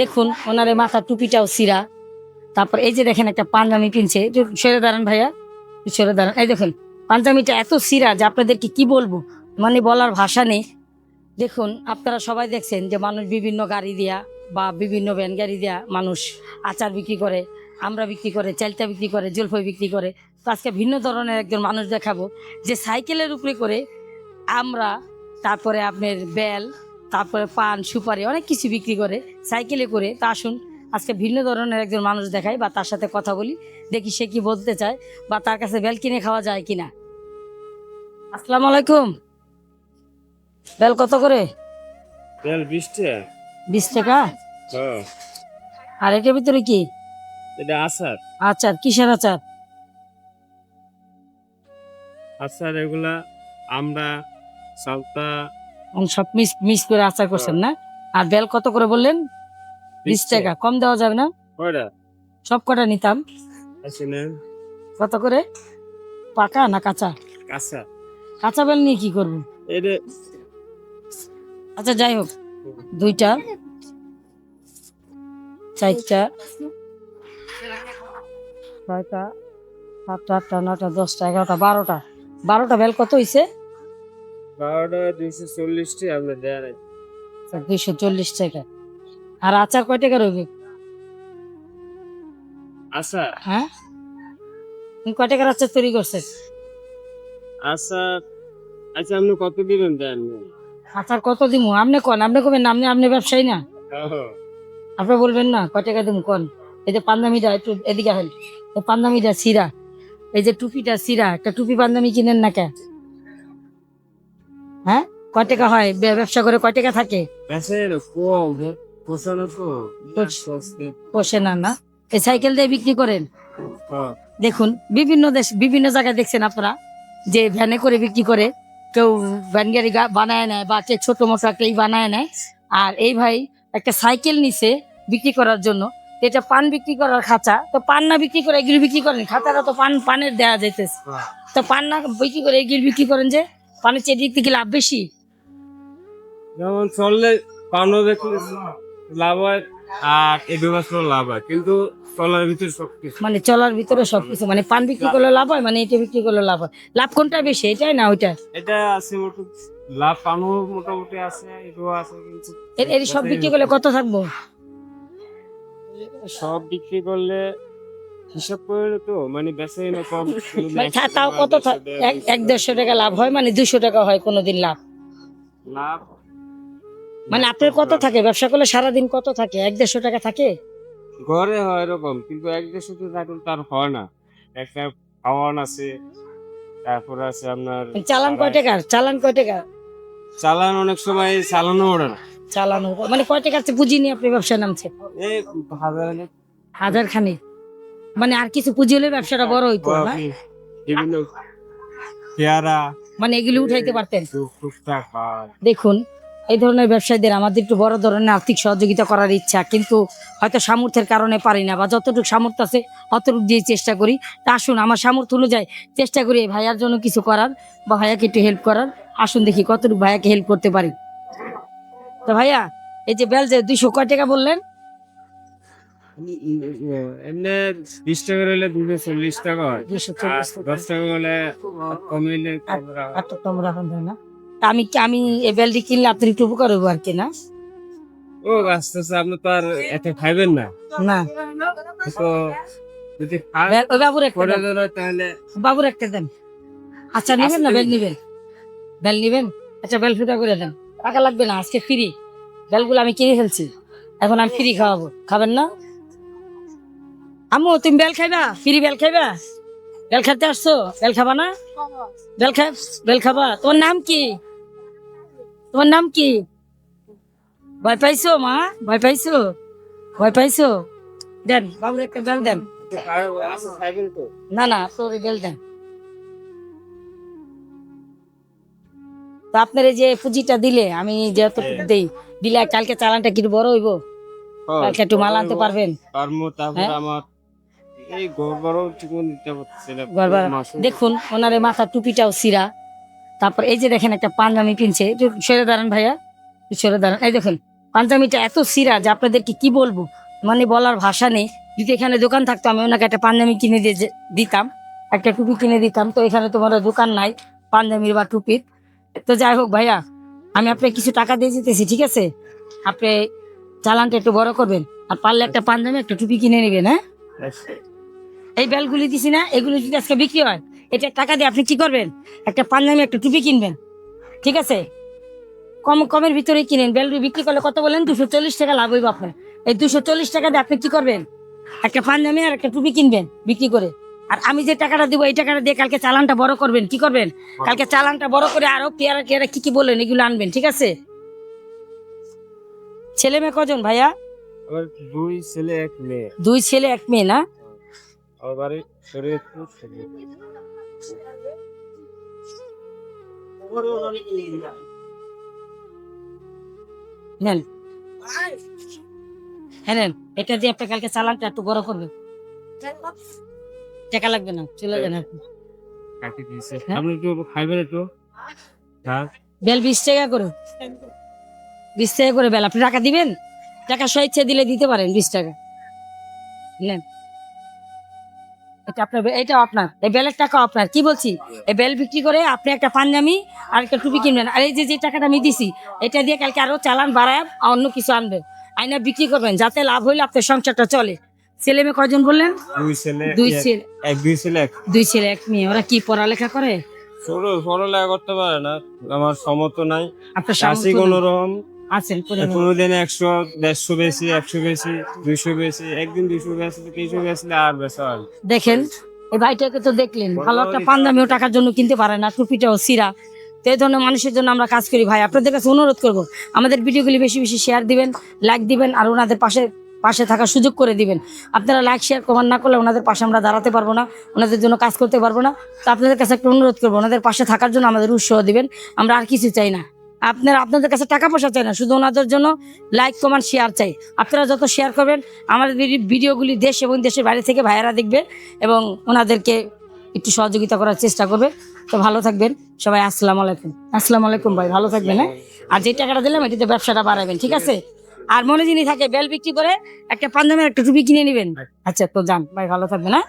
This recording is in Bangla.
দেখুন, ওনার মাথার টুপিটাও সিরা। তারপর এই যে দেখেন একটা পাঞ্জামি কিনছে সরে দাঁড়ান ভাইয়া সরে দাঁড়ান। এই দেখুন, পাঞ্জামিটা এত সিরা যে আপনাদেরকে কি বলব? মানে বলার ভাষা নেই। দেখুন, আপনারা সবাই দেখছেন যে মানুষ বিভিন্ন গাড়ি দিয়া বা বিভিন্ন ভ্যান গাড়ি দিয়া মানুষ আচার বিক্রি করে, আমরা বিক্রি করে চালতা বিক্রি করে জলফই বিক্রি করে। তো আজকে ভিন্ন ধরনের একজন মানুষ দেখাবো যে সাইকেলের উপরে করে আমরা, তারপরে আপনার বেল তারপরে পান সুপারি অনেক কিছু বিক্রি করে সাইকেলে করে। তা আসুন আজকে ভিন্ন ধরনের একজন মানুষ দেখাই বা তার সাথে কথা বলি দেখি সে কি বলতে চায় বা তার কাছে বেল কিনে খাওয়া যায় কিনা। আসসালামু আলাইকুম। বেল কত করে? তেল বিশ টাকা। বিশ টাকা? হ্যাঁ। আর এটার ভিতরে কি? এটা আচার। আচার কিসের আচার? আচার এগুলা আমরা সালতা সব মিস মিক্স করে আচার করছেন না? আর বেল কত করে বললেন? বিশ টাকা। কম দেওয়া যাবে না? সব কটা নিতাম। কত করে? পাকা না কাঁচা? কাঁচা। কাঁচা বেল নিয়ে কি করব? আচ্ছা যাই হোক। দুইটা চারটা ছয়টা সাতটা আটটা নটা দশটা এগারোটা বারোটা। বারোটা বেল কত হয়েছে বারোটা দুইশো চল্লিশটি আপনার দেওয়া নাই। দুইশো চল্লিশ টাকা। আর আচার কয় টাকা রইবে? আচার? হ্যাঁ? তুমি কয় টাকার আচার তৈরি করছে? আচার আচ্ছা আপনি কত দিবেন দেন? আচার কত দিমু? আপনি কন আপনি কবেন আপনি আপনি ব্যবসায়ী না? হ্যাঁ। আপনি বলবেন না কয় টাকা দিমু কন। এই যে পান্দামিটা একটু এদিকে হেল এই পান্দামিটা সিরা। এই যে টুপিটা সিরা একটা টুপি পান্দামি কিনেন না কে? কয় টাকা হয়? ব্যবসা করে কয় টাকা থাকে? পোষ- না। না এই সাইকেল দিয়ে বিক্রি করেন? হ্যাঁ। দেখুন বিভিন্ন দেশ বিভিন্ন জায়গায় দেখছেন আপনারা যে ভ্যানে করে বিক্রি করে কেউ ভ্যান গাড়ি বানায় নেয় বা কেউ ছোট মোটো একটা ই বানায় নেয়। আর এই ভাই একটা সাইকেল নিছে বিক্রি করার জন্য। এটা পান বিক্রি করার খাঁচা। তো পান না বিক্রি করে এগুলি বিক্রি করেন? খাঁচাটা তো পান পানের দেওয়া যাইতেছে। তো পান না বিক্রি করে এগুলি বিক্রি করেন যে পানের চেয়ে দিক থেকে লাভ বেশি? যেমন চললে পানো দেখলে লাভ হয় আর এই ব্যবস্থা লাভ হয়। কিন্তু চলার ভিতরে সব কিছু মানে চলার ভিতরে সবকিছু মানে পান বিক্রি করলে লাভ হয় মানে এটা বিক্রি করলে লাভ হয়। লাভ কোনটা বেশি এটাই না ওইটা? এটা আছে লাভ পানো মোটামুটি আছে এটাও আছে কিন্তু এর সব বিক্রি করলে কত থাকব? সব বিক্রি করলে হিসাব করে তো মানে বেচে না কম মানে তাও কত এক দেড়শো টাকা লাভ হয় মানে দুশো টাকা হয় কোনোদিন লাভ? লাভ মানে আপনার কত থাকে? ব্যবসা করলে সারাদিন কত থাকে? এক দেড়শো টাকা থাকে? ঘরে হয় এরকম কিন্তু এক তো থাকলে তার হয় না। একটা খাওয়ান আছে তারপর আছে আপনার চালান কয় টাকার চালান কয় টাকা? চালান অনেক সময় চালানো ওঠে না। চালানো মানে কয় টাকার পুঁজি নিয়ে আপনি ব্যবসা নামছে? এই হাজার হাজার খানি মানে আর কিছু পুঁজি হলে ব্যবসাটা বড় হইতো না? বিভিন্ন পেয়ারা মানে এগুলি উঠাইতে পারতেন? টুক- দেখুন এই ধরনের ব্যবসায়ীদের আমাদের একটু বড় ধরনের আর্থিক সহযোগিতা করার ইচ্ছা কিন্তু হয়তো সামর্থ্যের কারণে পারি না বা যতটুকু সামর্থ্য আছে অতটুকু দিয়ে চেষ্টা করি। তা আসুন আমার সামর্থ্য অনুযায়ী চেষ্টা করি ভাইয়ার জন্য কিছু করার বা ভাইয়াকে একটু হেল্প করার। আসুন দেখি কতটুকু ভাইয়াকে হেল্প করতে পারি। তো ভাইয়া এই যে বেল যে দুইশো কয় টাকা বললেন? এমনি বিশ টাকা হলে দুশো চল্লিশ টাকা হয়। দশ টাকা হলে কমিলে এত কম রাখুন না? আমি আমি এই বেলটি কিনলে আপনি একটু উপকার হব আর কি না? ও আস্তে আস্তে আপনি তো আর এত খাইবেন না। না। তো যদি বেল- বাবুর একটা দেন। তাহলে বাবুর একটা দেন। আচ্ছা নেবেন না বেল নিবেন? বেল নিবেন? আচ্ছা বেল ফুটা করে দেন। টাকা লাগবে না আজকে ফ্রি বেলগুলো আমি কিনে ফেলছি। এখন আমি ফ্রি খাওয়াবো। খাবেন না? আম্মু তুমি বেল খাইবা? ফ্রি বেল খাইবা? বেল খাইতে আসছো? বেল খাবা না? বেল খাই বেল খাবা? তোমার নাম কি? তোমার নাম কি? ভয় পাইছো মা? ভয় পাইছো? ভয় পাইছো? দেন বাবুর একটা বেল দেন। না না তোর বেল দেন। তো আপনার এই যে পুঁজিটা দিলে আমি যতটুকু দেই দিলে কালকে চালানটা কি বড় হইব? কালকে একটু মাল আনতে পারবেন? হ্যাঁ? আমার এই গড়বড় দেখুন ওনার মাথার টুপিটাও সিরা তারপর এই যে দেখেন একটা পাঞ্জামি কিনছে। একটু সরে দাঁড়ান ভাইয়া সরে দাঁড়ান। এই দেখুন পাঞ্জাবিটা এত সিরা যে আপনাদেরকে কি বলব? মানে বলার ভাষা নেই। যদি এখানে দোকান থাকতো আমি ওনাকে একটা পাঞ্জাবি কিনে দিয়ে দিতাম। একটা টুপি কিনে দিতাম। তো এখানে তোমার দোকান নাই পাঞ্জাবির বা টুপির। তো যাই হোক ভাইয়া আমি আপনাকে কিছু টাকা দিয়ে যেতেছি ঠিক আছে? আপনি চালানটা একটু বড় করবেন। আর পারলে একটা পাঞ্জাবি একটা টুপি কিনে নেবেন হ্যাঁ? এই বেলগুলি দিছি না এগুলি যদি আজকে বিক্রি হয় এটা টাকা দিয়ে আপনি কি করবেন? একটা পাঞ্জাবি একটা টুপি কিনবেন। ঠিক আছে? কম কমের ভিতরে কিনেন। বেলগুলি বিক্রি করলে কত বলেন? দুশো চল্লিশ টাকা লাভ হইব আপনার। এই দুশো চল্লিশ টাকা দিয়ে আপনি কি করবেন? একটা পাঞ্জাবি আর একটা টুপি কিনবেন বিক্রি করে। আর আমি যে টাকাটা দিব এই টাকাটা দিয়ে কালকে চালানটা বড় করবেন। কি করবেন? কালকে চালানটা বড় করে আরও পেয়ারা টেয়ারা কি কি বললেন এগুলো আনবেন ঠিক আছে? ছেলে মেয়ে কজন ভাইয়া? দুই ছেলে এক মেয়ে। দুই ছেলে এক মেয়ে না? আমার বাড়ি শরীয়তপুর নেন। হ্যাঁ নেন। এটা দিয়ে আপনি কালকে চালানটা একটু বড় করবেন। টাকা লাগবে না চলে যান আপনি। হ্যাঁ? আপনি একটু খাইবেন একটু। বেল বিশ টাকা করে। বিশ টাকা করে বেল। আপনি টাকা দিবেন? টাকা স্বেচ্ছা দিলে দিতে পারেন বিশ টাকা। নেন। এটা আপনার এটাও আপনার। এই বেলের টাকা আপনার। কি বলছি? এই বেল বিক্রি করে আপনি একটা পাঞ্জাবি আর একটা টুপি কিনবেন। আর এই যে যে টাকাটা আমি দিছি এটা দিয়ে কালকে আরও চালান বাড়ায় অন্য কিছু আনবেন আইনা বিক্রি করবেন যাতে লাভ হইলে আপনার সংসারটা চলে। ছেলে মেয়ে কয়জন বললেন? দুই ছেলে দুই ছেলে। এক দুই ছেলে এক। দুই ছেলে এক মেয়ে। ওরা কি পড়ালেখা করে? ছোট পড়ালেখা করতে পারে না। আমার সমর্থ নাই। আপনার সামর্থ্য রকম আছেন কোনো দিন। একশো দেড়শো বেশি একশো বেশি দুইশো বেশি একদিন দুইশো বেশি তিনশো বেশি আর বেশি দেখেন এই ভাইটাকে তো দেখলেন ভালো একটা পাঞ্জাবিও টাকার জন্য কিনতে পারে না টুপিটাও সিরা। তো এই ধরনের মানুষের জন্য আমরা কাজ করি ভাই। আপনাদের কাছে অনুরোধ করব আমাদের ভিডিওগুলি বেশি বেশি শেয়ার দিবেন লাইক দিবেন আর ওনাদের পাশে পাশে থাকার সুযোগ করে দিবেন। আপনারা লাইক শেয়ার কমান না করলে ওনাদের পাশে আমরা দাঁড়াতে পারব না ওনাদের জন্য কাজ করতে পারব না। তো আপনাদের কাছে একটা অনুরোধ করব ওনাদের পাশে থাকার জন্য আমাদের উৎসাহ দিবেন আমরা আর কিছু চাই না। আপনারা আপনাদের কাছে টাকা পয়সা চাই না শুধু ওনাদের জন্য লাইক কমান শেয়ার চাই। আপনারা যত শেয়ার করবেন আমাদের ভিডি- ভিডিওগুলি দেশ এবং দেশের বাইরে থেকে ভাইয়েরা দেখবে এবং ওনাদেরকে একটু সহযোগিতা করার চেষ্টা করবে। তো ভালো থাকবেন। সবাই আসসালামু আলাইকুম। আসসালামু আলাইকুম ভাই ভালো থাকবেন হ্যাঁ? আর যে টাকাটা দিলাম এটিতে ব্যবসাটা বাড়াবেন ঠিক আছে? আর মনে যিনি থাকে বেল বিক্রি করে একটা পাঞ্জাবের একটা টুপি কিনে নেবেন। আচ্ছা তো যান ভাই ভালো থাকবেন হ্যাঁ?